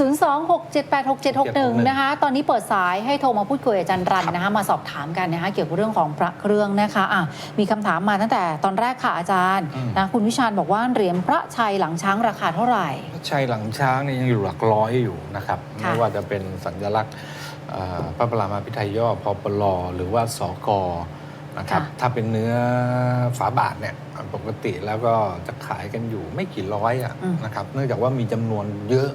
026786761 นะคะ ตอนนี้เปิดสายให้โทรมาพูดคุยกับอาจารย์รันนะคะ มาสอบถามกันนะคะ เกี่ยวกับเรื่องของพระเครื่องนะคะอะมีคำถามมาตั้งแต่ตอนแรกค่ะอาจารย์อืม นะคุณวิชาญบอกว่าเหรียญพระชัยหลังช้างราคาเท่าไหร่พระชัยหลังช้างเนี่ยยังอยู่หลักร้อยอยู่นะครับค่ะ ไม่ว่าจะเป็นสัญลักษณ์เอ่อพระปรามาพิไทยย่อพอปลอหรือว่าสกนะครับถ้าเป็นเนื้อฝาบาทเนี่ยปกติแล้วก็จะขายกันอยู่ไม่กี่ร้อยอะนะครับเนื่องจากว่ามีจำนวนเยอะ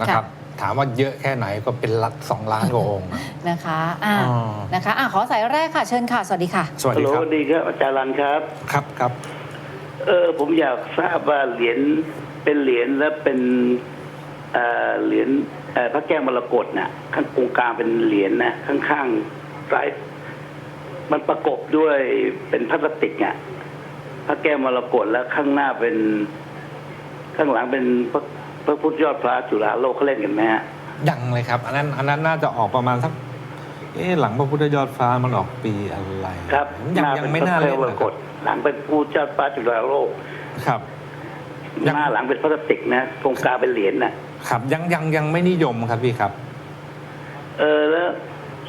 นะครับ ถามว่าเยอะแค่ไหนก็เป็นลักสองล้านกว่าองค์อะนะคะอะอ๋อนะคะอะขอสายแรกค่ะ เชิญค่ะ สวัสดีค่ะ สวัสฮัลดีโหลคสรับวัสดีครับอาจารย์รันครับ ครับครับเออผมอยากทราบว่าเหรียญเป็นเหรียญและเป็นเอ่อเหรียญเอ่อพระแก้วมรกตน่ะข้างตรงกลางเป็นเหรียญนะข้างๆซ้ายมันประกบด้วยเป็นพลาสติกอะพระแก้วมรกตแล้วข้างหน้าเป็น ข้างหลังเป็นพระพ ระพุทธยอดฟ้าจุฬาโลกเขาเล่นกันไหมฮะยังเลยครับ อันนั้นอันนั้นน่าจะออกประมาณสักเอ๊ะหลังพระพุทธยอดฟ้ามันออกปีอะไรครับยังหน้ายังเป็นไม่พระน่าแก้เล่วนมรนะกครับตหลังเป็นพุทธยอดฟ้าจุฬาโลกครับยังหน้าหลังเป็นพลาสติกนะตรงกลางเป็นเหรียญน่ะครับ ยังยังยังไม่นิยมครับพี่ครับ เออแล้ว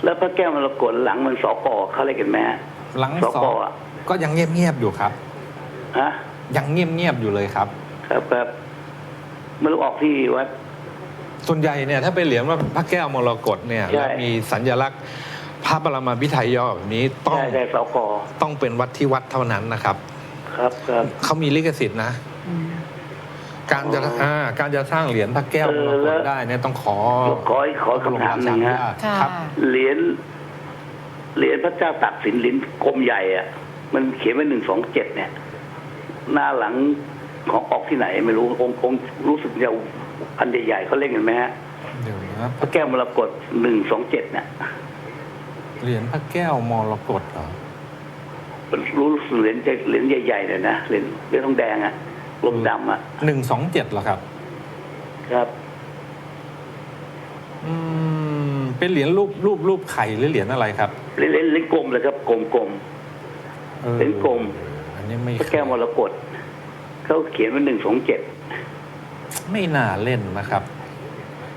แล้วพระแก้วมรกตหลังมันสอกอเขาเรียกกันไหมฮะหลังสสกองอะก็ยังเงียบเงียบๆอยู่ครับฮะยังเงียบเงียบๆอยู่เลยครับ ครับครับ ไม่รู้ออกที่วัด ส่วนใหญ่เนี่ยถ้าเป็นเหรียญว่าพระแก้วมรกตเนี่ยใช่ แล้วมีสัญลักษณ์ พระปรมาภิไธยย่อแบบนี้ต้องใช่ใช่สอกอต้องเป็นวัดที่วัดเท่านั้นนะครับ ครับครับเขามีลิขสิทธิ์นะอืมการจะอ๋ออ่าการจะสร้างเหรียญพระแก้วมรเออกแล้ตวได้เนี่ยต้องขอขอขอคำถามหนึ่งฮะ ค่ะ ครับ เหรียญเหรียญพระเจ้าตากสินเหรียญกลมใหญ่อะมันเขียนไว้หนึ่งสองเจ็ดเนี่ย หน้าหลัง ของออกที่ไหนไม่รู้องค์องค์รู้สึกจะอันใหญ่ๆเขาเล่นกันไหมฮะเดี๋ยวนะพระแก้วมรกตหนึ่งสองเจ็ดเนี่ยเหรียญพระแก้วมรกตเหรอรู้สึกเหรียญจะเหรียญใหญ่ๆเลยนะเหรียญเหรียญทองแดงอะลมดำอะหนึ่งสองเจ็ดเหรอครับ ครับ อืมเป็นเหรียญรูปรูปรูปไข่หรือเหรียญอะไรครับเหรียญเหรียญเหรียญกลมเลยครับกลมกลมออเป็นกลมอันนี้ไม่พระแก้วมรกต เขาเขียนว่าหนึ่งสองเจ็ดไม่น่าเล่นนะครับ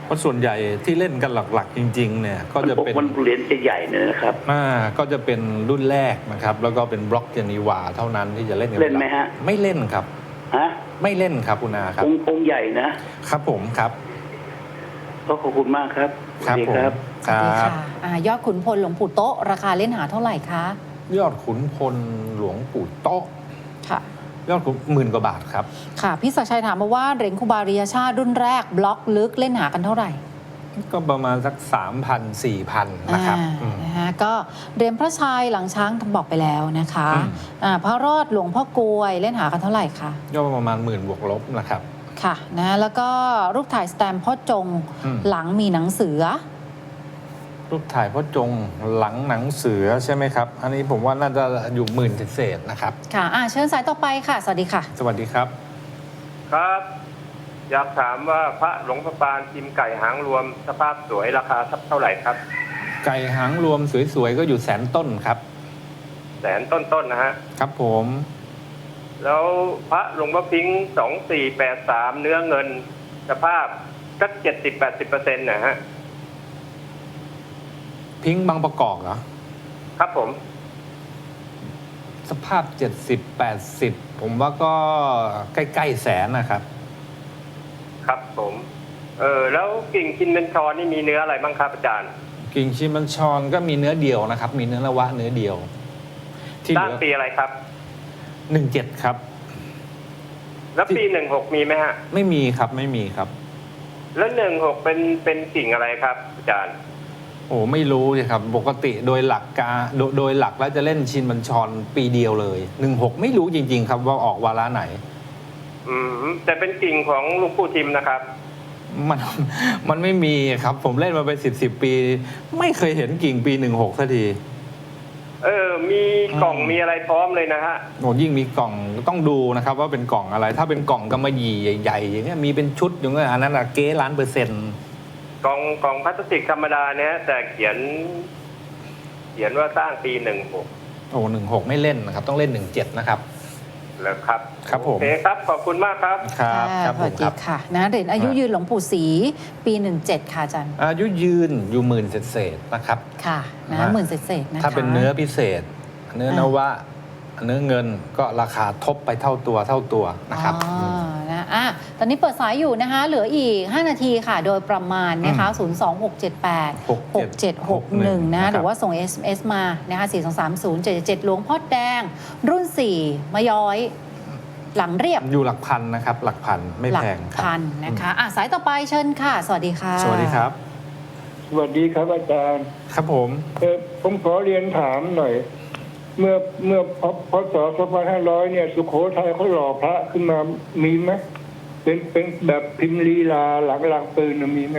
เพราะส่วนใหญ่ที่เล่นกันหลักๆ จริง ๆ เนี่ย ก็จะเป็นมันเหรียญจะใหญ่เนี่ยนะครับอ่าก็จะเป็นรุ่นแรกนะครับ แล้วก็เป็นบล็อกเจนีวาเท่านั้นที่จะเล่นกันเล่นไหมฮะ ไม่เล่นครับฮะไม่เล่นครับคุณอาครับองค์องค์ใหญ่นะครับผมครับก็ขอบคุณมากครับครับสวัสดีผมครับคสวัสรัดีบค่ะอะยอดขุนพลหลวงปู่โต๊ะ ราคาเล่นหาเท่าไหร่คะยอดขุนพลหลวงปู่โต๊ะค่ะ ยอดขุนหมื่นกว่าบาทครับ ค่ะ พี่ศักดิ์ชัยถามมาว่าเหรียญครูบาริยชาติรุ่นแรก บล็อกลึกเล่นหากันเท่าไหร่ ก็ประมาณสักสามพันสี่พันนะครับอ่าอืม นะคะก็เหรียญพระชัยหลังช้างบอกไปแล้วนะคะอืม อ่าพระรอดหลวงพ่อกลวยเล่นหากันเท่าไหร่คะยอดประมาณหมื่นบวกลบนะครับ ค่ะนะแล้วก็รูปถ่ายสแตมป์พ่อจงอืม หลังมีหนังเสือ รูปถ่ายพ่อจงหลังหนังเสือใช่ไหมครับ อันนี้ผมว่าน่าจะอยู่หมื่นเศษๆนะครับ ค่ะอ่าเชิญสายต่อไปค่ะ สวัสดีค่ะ สวัสดีครับ ครับ อยากถามว่าพระหลวงพระปานพิมพ์ไก่หางรวมสภาพสวยราคาสักเท่าไหร่ครับ ไก่หางรวมสวยๆ ก็อยู่แสนต้นครับ แสนต้นๆนะฮะ ครับผม แล้วพระหลวงพ่อพิงสองสี่แปดสามเนื้อเงิน สภาพสักเจ็ดสิบแปดสิบเปอร์เซ็นต์นะฮะ พิงค์บางประกอบเหรอ ครับผม สภาพ 70 80 ผมว่าก็ใกล้ๆแสนนะครับ ครับผม เออแล้วกิ่งคินเบนชอนี่มีเนื้ออะไรบ้างครับอาจารย์กิ่งชิมันชอนก็มีเนื้อเดียวนะครับ มีเนื้อนวะเนื้อเดียวที่สเหร้างลือปีอะไรครับ หนึ่งเจ็ดครับ แล้วปีหนึ่งหกมีไหมฮะ ไม่มีครับไม่มีครับ แล้วหนึ่งหกเป็นเป็นกิ่งอะไรครับ อาจารย์ โอ้ไม่รู้เลยครับ ปกติโดยหลักการโดยโดยหลักแล้วจะเล่นชินบัญชรปีเดียวเลยหนึ่งหกไม่รู้จริง ๆ ครับว่าออกวาระไหน อืมแต่เป็นกิ่งของหลุงปู่ทิมนะครับ มันมันไม่มีครับ ผมเล่นมาเป็นสิบสิบปี ไม่เคยเห็นกิ่งปีหนึ่งหกสักที เออ มีกล่องอืม มีอะไรพร้อมเลยนะฮะ โอ้ยิ่งมีกล่องต้องดูนะครับ ว่าเป็นกล่องอะไร ถ้าเป็นกล่องกำมะหยี่ใหญ่ๆอย่างเงี้ยมีเป็นชุดอย่างเงี้ยอันนั้นอะเก๊ล้านเปอร์เซ็นต์ กล่องกล่องพลาสติกธรรมดาเนี่ยแต่เขียน เขียนว่าสร้างปีหนึ่งหกโอ้หนึ่งหกไม่เล่นนะครับ ต้องเล่นหนึ่งเจ็ดนะครับเหรอครับครับผม โอเคครับ ขอบคุณมากครับ ครับค่ะครับสผวัมสคดีรับ ค่ะนะเหรียญอายุครับยืนหลวงปู่ศรีปี 17 ค่ะอาจารย์อายุยืนอยู่หมื่นเศษๆนะครับ ค่ะนะฮะหมื่นเศษๆนะคะ ถ้าเป็นเนื้อพิเศษ เนื้อนวะ เนื้อเงินก็ราคาทบไปเท่าตัวเท่าตัวนะครับ อ๋อนะ อะตอนนี้เปิดสายอยู่นะคะ เหลืออีก 5 นาทีค่ะ โดยประมาณนะคะ 02678 6761 นะหรือว่าส่ง SMS มานะคะ4230777หลวงพ่อแดง รุ่น 4มะย้อย หลังเรียบ อยู่หลักพันนะครับ หลักพันไม่หลัแพงครับพันนะคะอะสายต่อไปเชิญค่ะ สวัสดีค่ะ สวัสดีครับ สวัสดีครับอาจารย์ ครับผมเออผมขอเรียนถามหน่อย เมื่อเมื่อพพศ2500 เนี่ย สุโขทัยเขาหล่อพระขึ้นมามีไหมเป็นเป็นแบบพิมพ์ลีลาหลังหลังปืนน่ะมีไหม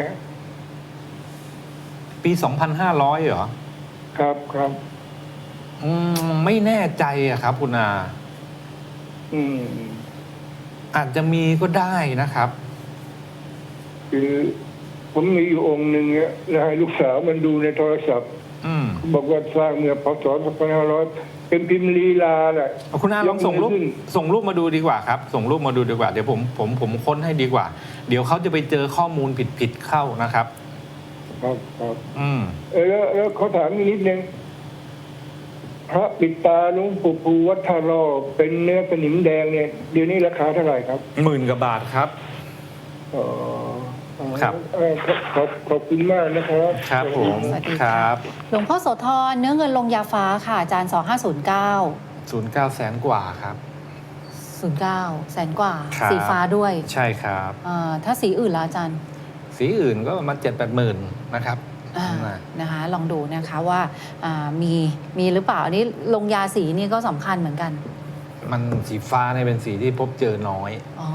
ปี 2,500 เหรอ ครับครับ อืม ไม่แน่ใจอะครับ คุณอาอืม อาจจะมีก็ได้นะครับ คือผมมีอยู่องค์หนึ่งเนี่ยแล้วให้ลูกสาวมันดูในโทรศัพท์อืม บอกว่าสร้างเมื่อพศ2500 เป็นพิมพ์ลีลาแหละ เอาคุณอาลองส่งรูปยกมือขึ้น ส่งรูปมาดูดีกว่าครับ ส่งรูปมาดูดีกว่า เดี๋ยวผมผมผมค้นให้ดีกว่า เดี๋ยวเขาจะไปเจอข้อมูลผิดผิดๆเข้านะครับ ครับครับอืม เออแล้วแล้วเขาถามอีกนิดนึงพระปิดตาหลุงปู่ภูวัดทารอเป็นเนื้อสนิมแดงเนี่ยเดี๋ยวนี้ราคาเท่าไหร่ครับหมื่นกว่าบาทครับอ๋ออ๋อ ครับ เออขอบขอบขอบคุณมากนะครับครับผม สวัสดีคค่ะ รับหลวงพ่อโสธรเนื้อเงินลงยาฟ้าค่ะอาจารย์ 2509 ศูนย์เก้าแสนกว่าครับ 09 แสนกว่า ครับ สีฟ้าด้วยใช่ครับอ่าถ้าสีอื่นละอาจารย์สีอื่นก็ประมาณเจ็ดแปดหมื่นนะครับอ่าน่ะนะคะ ลองดูนะคะว่าอ่ามีมีหรือเปล่าอันนี้ลงยาสีนี่ก็สำคัญเหมือนกัน มันสีฟ้าเนี่ยเป็นสีที่พบเจอน้อย อ๋อ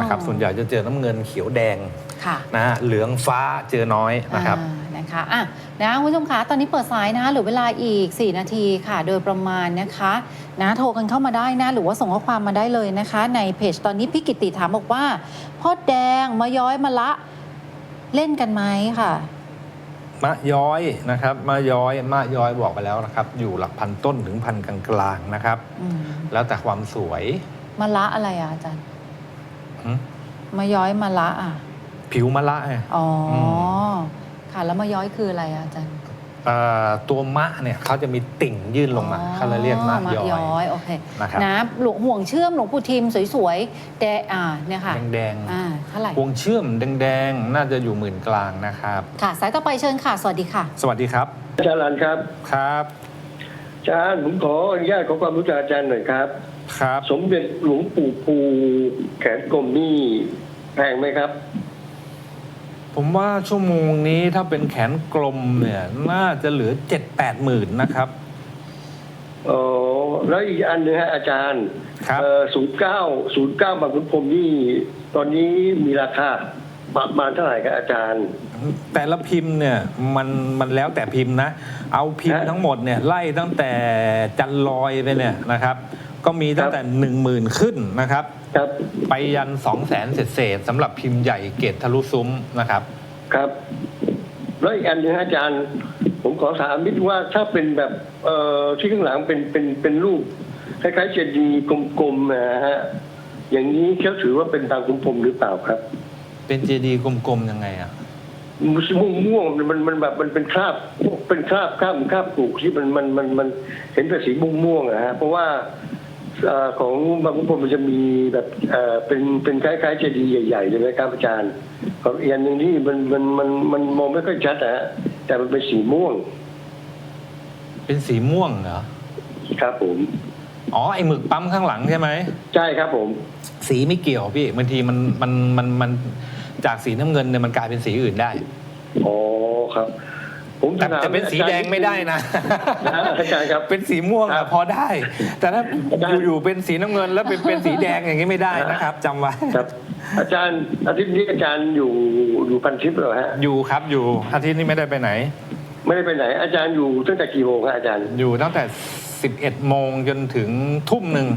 นะครับส่วนใหญ่จะเจอน้ำเงินเขียวแดงค่ะนะฮะเหลืองฟ้าเจอน้อยนะครับ อ่านะคะอะนะคุณผู้ชมคะตอนนี้เปิดสายนะคะเหลือเวลาอีก 4 นาทีค่ะ โดยประมาณนะคะนะโทรกันเข้ามาได้นะ หรือว่าส่งข้อความมาได้เลยนะคะ ในเพจตอนนี้พี่กิตติถามบอกว่าพ่อแดงมาย้อยมาละเล่นกันไหมค่ะ มะย้อยนะครับมะย้อยมะย้อยบอกไปแล้วนะครับ อยู่หลักพันต้นถึงพันกลางๆนะครับ อืมแล้วแต่ความสวยมาละอะไรอะอาจารย์ หึมาย้อยมาละอะ ผิวมะละไง อ๋ออม ค่ะแล้วมาย้อยคืออะไรอะอาจารย์เอ่อตัวมะเนี่ยเขาจะมีติ่งยื่นลงมาเขาเลยเรียกมะย้อยย้อย โอเคนะครับ นะหลวงห่วงเชื่อมหลวงปู่ทิมสวยๆแต่อ่าเนี่ยค่ะแดงอ่าเท่าไหร่ๆวงเชื่อมแดงๆ น่าจะอยู่หมื่นกลางนะครับ ค่ะ สายต่อไปเชิญค่ะ สวัสดีค่ะ สวัสดีครับอาจารย์รันครับ ครับ อาจารย์ผมขออนุญาตขอความรู้จากอาจารย์หน่อยครับ ครับ สมเด็จหลวงปู่ภูแขนกลมนี่แพงไหมครับ ผมว่าชั่วโมงนี้ถ้าเป็นแขนกลมเนี่ย น่าจะเหลือเจ็ดแปดหมื่นนะครับอ๋อแล้วอีกอันหนึงฮะอาจารย์ครับ ศูนย์เก้าศูนย์เก้าบางขุนพรหมนี่ ตอนนี้มีราคาประมาณเท่าไหร่ครับอาจารย์ แต่ละพิมพ์เนี่ยมันมันแล้วแต่พิมพ์นะ เอาพิมพ์ฮะทั้งหมดเนี่ยไล่ตั้งแต่จันลอยไปเนี่ยนะครับ ก็มีตั้งแต่หนึ่งหมื่นขึ้นนะครับ ครับ ไปยันสองแสนเศษๆสำหรับพิมพ์ใหญ่เกตทะลุซุ้มนะครับ ครับ แล้วอีกอันหนึงฮะอาจารย์ ผมขอถามนิดว่าถ้าเป็นแบบเอ่อที่ข้างหลังเป็นเป็นเป็นรูปคล้ายๆเจดีย์กลมๆนะฮะอย่างนี้เขาถือว่าเป็นบางขุนพรหมหรือเปล่าครับ เป็นเจดีย์กลมๆยังไงอะ ม่วงม่วงๆมันมันแบบมันเป็นคราบเป็นคราบคราบคราบปลูกที่มันมันมันมันเห็นแต่สีม่วงม่วงๆอะฮะเพราะว่า เอ่อของบางขุนพรหมมันจะมีแบบเอ่อเป็นเป็นคล้ายๆเจดีย์ใหญ่ๆเลยนะครับอาจารย์ของอีกอันหนึ่งที่มันมันมันมันมองไม่ค่อยชัดนะฮะแต่มันเป็นสีม่วงเป็นสีม่วงเหรอ ครับ ผมอ๋อ ไอหมึกปั๊มข้างหลังใช่ไหม ใช่ครับผม สีไม่เกี่ยวพี่บางทีมันมันมันมันจากสีน้ำเงินเนี่ยมันกลายเป็นสีอื่นได้ อ๋อครับ ผมแต่ถามจะเป็นสีแดงไม่ได้นะ นะอาจารย์ครับ เป็นสีม่วงครัอะบพอได้ แต่ถ้าได้อยู่ๆเป็นสีน้ำเงินแล้วเป็นเป็นสีแดงอย่างนี้ไม่ได้นะครับจำไว้ ครับ อาจารย์อาทิตย์นี้อาจารย์อยู่อยู่พันทิพย์เหรอฮะอยู่ครับอยู่อาทิตย์นี้ไม่ได้ไปไหน ไม่ได้ไปไหน อาจารย์อยู่ตั้งแต่กี่โมงครับอาจารย์ อยู่ตั้งแต่ 11โมงจนถึงทุ่มหนึ่ง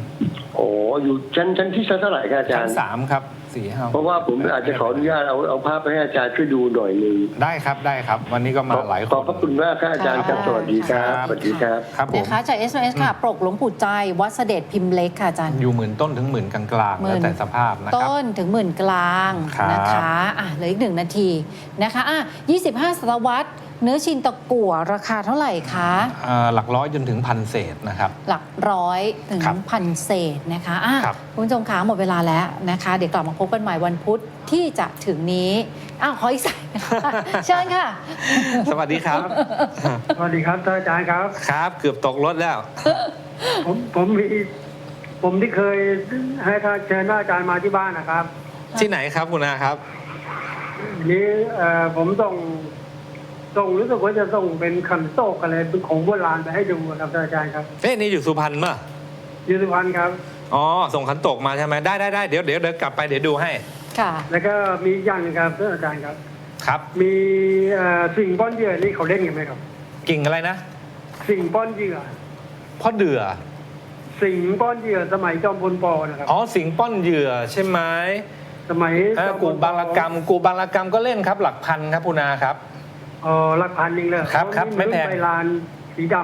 โอ้อยู่ชั้นชั้นที่ชั้นเท่าไหร่ครับอาจาชั้รนย์สามครับ สี่ห้าเพราะว่าผมอาจจะขออนุญาตเอาเอาภาพไปให้อาจารย์ช่วยดูหน่อยหนึ่งได้ครับได้ครับ วันนี้ก็มาหลายคขอบนพระคุณมากครับอาจารย์ครับสวัสดีครับสวัสดีครับ ครับผมนะคะจาก SMS ค่ะปรกหลวงปู่ใจ วัดเสด็จพิมพ์เล็กค่ะอาจารย์ อยู่หมื่นต้นถึงหมื่นกลางๆหมื่แล้วน แต่สภาพนะครับ ต้นถึงหมื่นกลางครับนะคะอะเหลืออีกหนึ่งนาทีนะคะอะ25 ศตวรรษเนื้อชินตะกั่วราคาเท่าไหร่คะอ่าหลักร้อยจนถึงพันเศษนะครับ หลักร้อยถึงครับพันเศษนะคะอะครับ คุณผู้ชมคะหมดเวลาแล้วนะคะ เดี๋ยวกลับมาพบกันใหม่วันพุธที่จะถึงนี้อ้าวขออีกสายนะคะเชิญค่ะ สวัสดีครับ สวัสดีครับท่านอาจารย์ครับ ครับเกือบตกรถแล้ว ผมผมมีผมที่เคยให้ท่านเชิญท่านอาจารย์มาที่บ้านนะครับที่ไหนครับคุณอาครับนี้เอ่อผมส่ง ส่งรู้สึกว่าจะส่งเป็นขันโตกอะไรเป็นของโบราณไปให้ดูครับท่านอาจารย์ครับเอ๊ะนี่อยู่สุพรรณมั้ยอยูสุพรรณครับ อ๋อ ส่งขันตกมาใช่ไหมได้ได้ได้เดี๋ยวเดี๋ยวเดี๋ยวกลับไปเดี๋ยวดูให้ ค่ะ แล้วก็มีอีกอย่างหนึงครับท่านอาจารย์ครับ ครับ มีเอ่อสิ่งป้อนเหยื่อนี่เขาเล่นกันไหมครับ กิ่งอะไรนะสิ่งป้อนเหยื่อ พ่อเดือ สิ่งป้อนเหยื่อสมัยจอมพลปนะครับ อ๋อ สิงป้อนเหยื่อใช่ไหมสมัยเออจอมพลกูบางระกรรมกูบางระกรรมก็เล่นครับ หลักพันครับคุณอาครับ อ๋อหลักพันหนึงเลยครับครับเพาะไม่แพงรุ่นใบลานสีด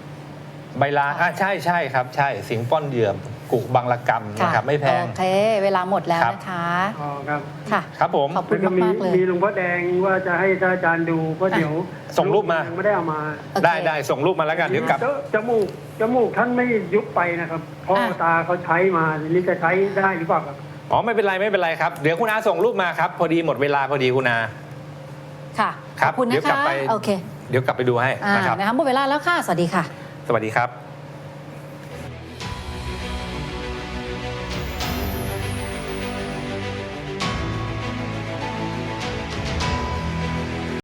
ำใบลาอะใช่ใช่ครับ ใช่สิงป้อนเหยื่อกูบางระกรรมค่ะนะครับไม่แพง โอเค เวลาหมดแล้วครับ นะคะอ๋อครับค่ะ ครับผม ขอบคุแล้ณวก็มีมากๆเลย มีหลวงพ่อแดงว่าจะให้ท่านอาจารย์ดูก็เดี๋ยวส่งรูปมา ยังไม่ได้เอามาโอเค ได้ได้ส่งรูปมาแล้วกันเดี๋ยวกลับ จจมูกจมูกท่านไม่ยุบไปนะครับเพราะอะ ตาเขาใช้มาทีนี้จะใช้ได้หรือเปล่าครับ อ๋อไม่เป็นไรไม่เป็นไรครับ เดี๋ยวคุณอาส่งรูปมาครับ พอดีหมดเวลาพอดีคุณอา ค่ะครัขบอบคุณเดี๋นะยวกลับคะไปโอเคเดี๋ยวกลับไปดูให้อ่านะครับ นะคะหมดเวลาแล้วค่ะ สวัสดีค่ะ สวัสดีครับ